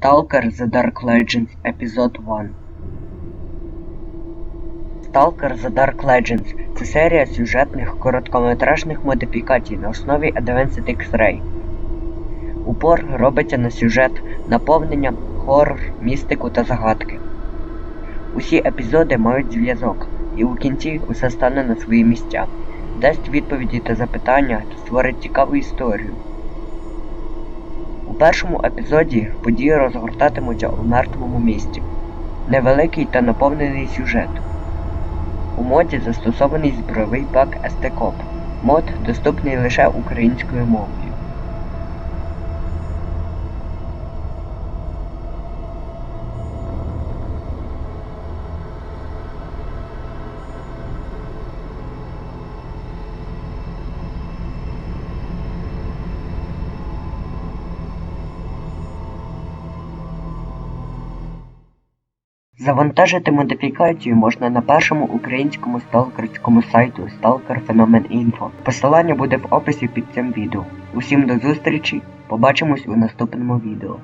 Stalker The Dark Legends Епізод 1 Stalker The Dark Legends це серія сюжетних короткометражних модифікацій на основі Advanced X-Ray. Упор робиться на сюжет, наповнення, хорор, містику та загадки. Усі епізоди мають зв'язок, і у кінці усе стане на свої місця, дасть відповіді та запитання та створить цікаву історію. Першому епізоді події розгортатимуться у мертвому місті. Невеликий та наповнений сюжет. У моді застосований збройовий пак Естекоп. Мод доступний лише українською мовою. Завантажити модифікацію можна на першому українському сталкерському сайту Stalker Phenomen Info. Посилання буде в описі під цим відео. Усім до зустрічі, побачимось у наступному відео.